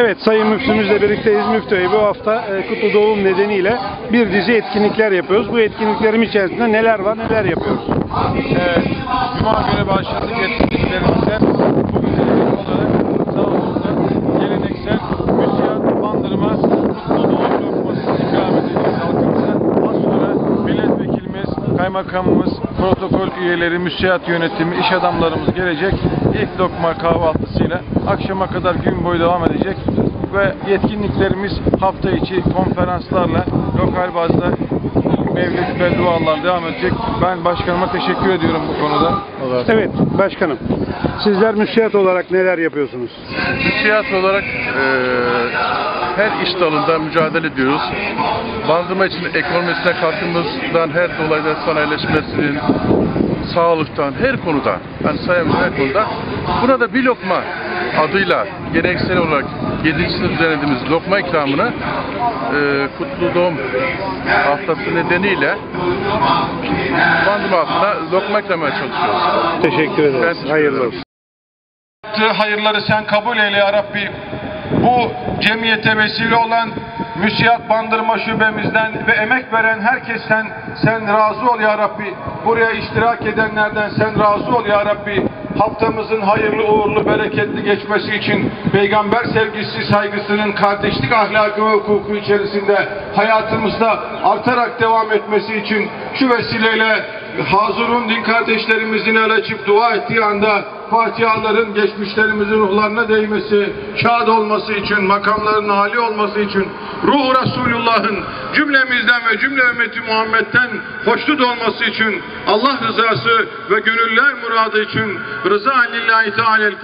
Evet Sayın Müftümüzle birlikteyiz. Müftü bu hafta e, Kutlu Doğum nedeniyle bir dizi etkinlikler yapıyoruz. Bu etkinliklerin içerisinde neler var neler yapıyoruz? Evet, Cuma günü başladık etkinliklerimize. Bugün olarak sağ olsunlar geleneksel müsiyat bandırma kutlu doğum lokması ikram edeceğiz halkımıza. Az sonra milletvekilimiz, kaymakamımız, protokol üyeleri, müsiyat yönetimi, iş adamlarımız gelecek. İlk lokma kahvaltısıyla akşama kadar gün boyu devam edecek. Ve yetkinliklerimiz hafta içi konferanslarla lokal bazda mevlid ve dualar devam edecek. Ben başkanıma teşekkür ediyorum bu konuda. Evet başkanım. Sizler müsiyat olarak neler yapıyorsunuz? Müsiyat olarak eee, her iş dalında mücadele ediyoruz. Bandırma için ekonomisine katkımızdan her dolayda sanayileşmesinin, sağlıktan, her konuda, yani sayamayacağım her konuda. Buna da bir lokma adıyla geleneksel olarak 7. sınıf düzenlediğimiz lokma ikramını eee, Kutlu Doğum Haftası nedeniyle bandırma altına lokma ikramaya çalışıyoruz. Teşekkür Ben ederiz. teşekkür Hayırlı olsun. hayırları sen kabul eyle ya Rabbi. Bu cemiyete vesile olan müsiyat bandırma şubemizden ve emek veren herkesten sen razı ol ya Rabbi. Buraya iştirak edenlerden sen razı ol ya Rabbi. Haftamızın hayırlı, uğurlu, bereketli geçmesi için peygamber sevgisi, saygısının kardeşlik ahlakı ve hukuku içerisinde hayatımızda artarak devam etmesi için şu vesileyle Hazurun din kardeşlerimizin el açıp dua ettiği anda Fatihaların geçmişlerimizin ruhlarına değmesi, şad olması için, makamların âli olması için, ruhu Resulullah'ın cümlemizden ve cümle ümmeti Muhammed'den hoşnut olması için, Allah rızası ve gönüller muradı için rıza lillahi teala'l